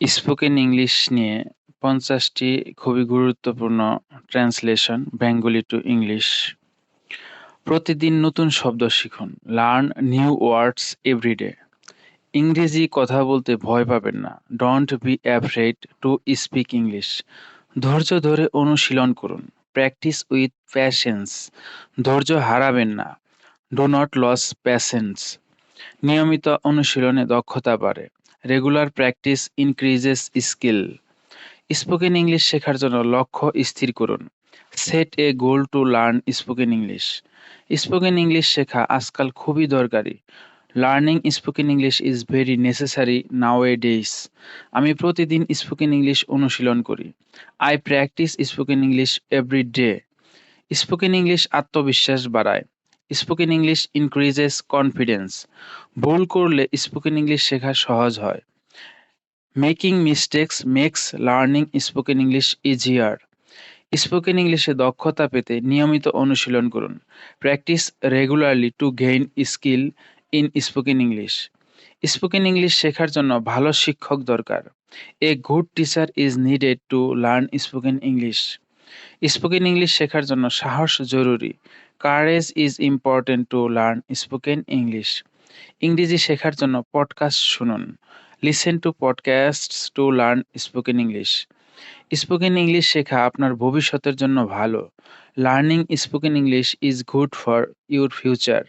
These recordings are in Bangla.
স্পোকেন ইংলিশ নিয়ে পঞ্চাশটি খুবই গুরুত্বপূর্ণ ট্রান্সলেশন বেঙ্গলি টু ইংলিশ প্রতিদিন নতুন শব্দ শিখুন লার্ন নিউ ওয়ার্ডস এভরিডে ইংরেজি কথা বলতে ভয় পাবেন না don't be afraid to speak English ধৈর্য ধরে অনুশীলন করুন প্র্যাকটিস উইথ প্যাশেন্স ধৈর্য হারাবেন না ডো নট লস প্যাশেন্স নিয়মিত অনুশীলনে দক্ষতা বাড়ে। Regular practice increases skill spoken English শেখার জন্য লক্ষ্য স্থির করুন। Set a goal to learn spoken English spoken English শেখা আজকাল খুবই দরকারি। Learning spoken English is very necessary nowadays আমি প্রতিদিন স্পোকেন ইংলিশ অনুশীলন করি। I practice spoken English every day spoken English আত্মবিশ্বাস বাড়ায়। স্পোকেন ইংলিশ ইনক্রিজেস কনফিডেন্স ভুল করলে স্পোকেন ইংলিশ শেখা সহজ হয়। Making mistakes makes learning spoken English easier spoken ইংলিশে দক্ষতা পেতে নিয়মিত অনুশীলন করুন। Practice regularly to gain skill in spoken English spoken English শেখার জন্য ভালো শিক্ষক দরকার। A good teacher is needed to learn spoken English spoken English শেখার জন্য সাহস জরুরি। Courage is important to learn spoken English ইংরেজি শেখার জন্য পডকাস্ট শুনুন। Listen to podcast to learn spoken English spoken English শেখা আপনার ভবিষ্যতের জন্য ভালো। Learning spoken English is good for your future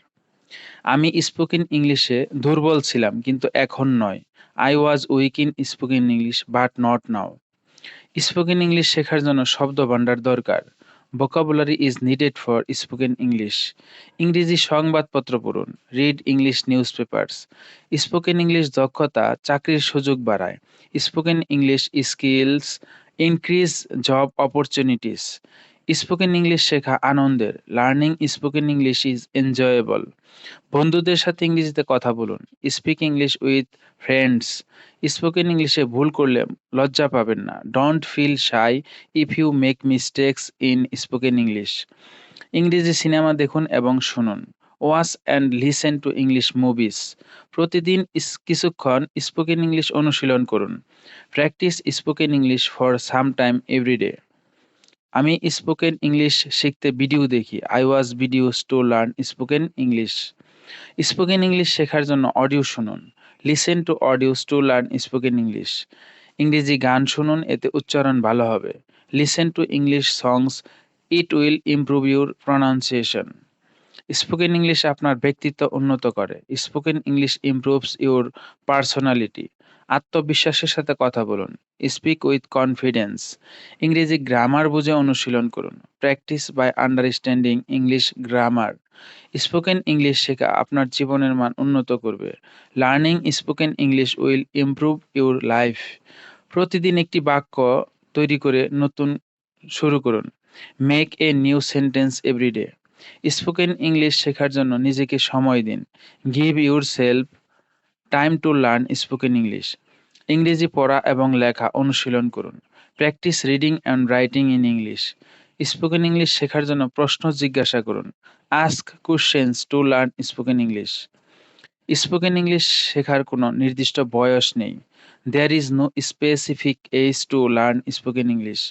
আমি স্পোকেন ইংলিশে দুর্বল ছিলাম, কিন্তু এখন নয়। I was weak in spoken English but not now spoken English শেখার জন্য শব্দ ভাণ্ডার দরকার। Vocabulary is needed for spoken English ইংরেজি সংবাদপত্র পড়ুন। Read English newspapers spoken English দক্ষতা চাকরির সুযোগ বাড়ায়। Spoken English skills increase job opportunities spoken English শেখা আনন্দের। Learning spoken English is enjoyable বন্ধুদের সাথে ইংরেজিতে কথা বলুন। Speak English with friends spoken ইংলিশে ভুল করলে লজ্জা পাবেন না। Don't feel shy if you make mistakes in spoken English ইংরেজি সিনেমা দেখুন এবং শুনুন। Watch and listen to English movies প্রতিদিন কিছুক্ষণ স্পোকেন ইংলিশ অনুশীলন করুন। Practice spoken English for some time every day আমি স্পোকেন ইংলিশ শিখতে ভিডিও দেখি। I was videos to learn spoken English spoken English শেখার জন্য অডিও শুনুন। Listen to audios to learn spoken English ইংরেজি গান শুনুন, এতে উচ্চারণ ভালো হবে। Listen to English songs it will improve your pronunciation spoken English আপনার ব্যক্তিত্ব উন্নত করে। Spoken English improves your personality আত্মবিশ্বাসের সাথে কথা বলুন। স্পিক উইথ কনফিডেন্স ইংরেজি গ্রামার বুঝে অনুশীলন করুন। Practice by understanding English grammar spoken English শেখা আপনার জীবনের মান উন্নত করবে। Learning spoken English will improve your life প্রতিদিন একটি বাক্য তৈরি করে নতুন শুরু করুন। Make a new sentence everyday spoken English শেখার জন্য নিজেকে সময় দিন। Give yourself time to learn spoken English ইংরেজি পড়া এবং লেখা অনুশীলন করুন। Practice reading and writing in English spoken English শেখার জন্য প্রশ্ন জিজ্ঞাসা করুন। Ask questions to learn spoken English spoken English শেখার কোনো নির্দিষ্ট বয়স নেই। There is no specific age to learn spoken English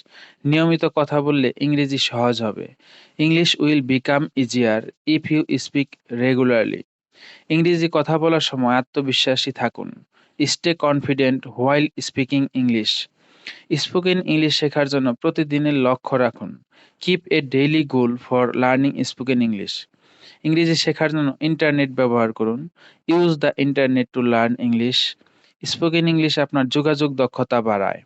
নিয়মিত কথা বললে ইংরেজি সহজ হবে। English will become easier if you speak regularly ইংরেজি কথা বলার সময় আত্মবিশ্বাসী থাকুন। Stay confident while speaking English spoken English শেখার জন্য প্রতিদিনের লক্ষ্য রাখুন। Keep a daily goal for learning spoken English ইংরেজি শেখার জন্য ইন্টারনেট ব্যবহার করুন। Use the internet to learn English spoken English আপনার যোগাযোগ দক্ষতা বাড়ায়।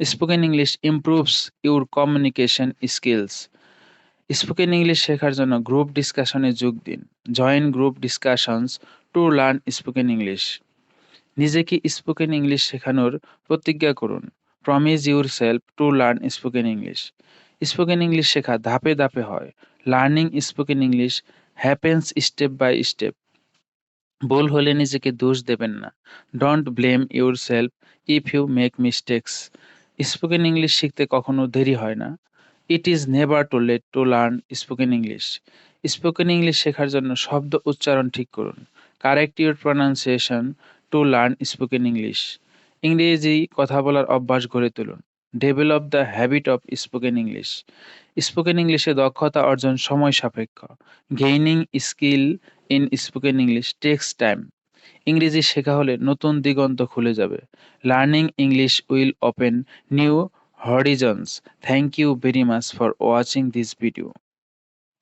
Spoken English improves your communication skills spoken English শেখার জন্য গ্রুপ ডিসকাশনে যোগ দিন। Join group discussions to learn spoken English নিজেকে স্পোকেন ইংলিশ শেখানোর প্রতিজ্ঞা করুন। Promise yourself to learn spoken English spoken English শেখা ধাপে ধাপে হয়। Learning spoken English happens step by step ভুল হলে নিজেকে দোষ দেবেন না। Don't blame yourself if you make mistakes spoken English শিখতে কখনো দেরি হয় না। It is never too late to learn spoken English spoken English শেখার জন্য শব্দ উচ্চারণ ঠিক করুন। Correct your pronunciation to learn spoken English ইংরেজি কথা বলার অভ্যাস গড়ে তুলুন। Develop the habit of spoken English spoken ইংলিশে দক্ষতা অর্জন সময় সাপেক্ষ। Gaining skill in spoken English takes time ইংরেজি শেখা হলে নতুন দিগন্ত খুলে যাবে। Learning English will open new horizons. Thank you very much for watching this video.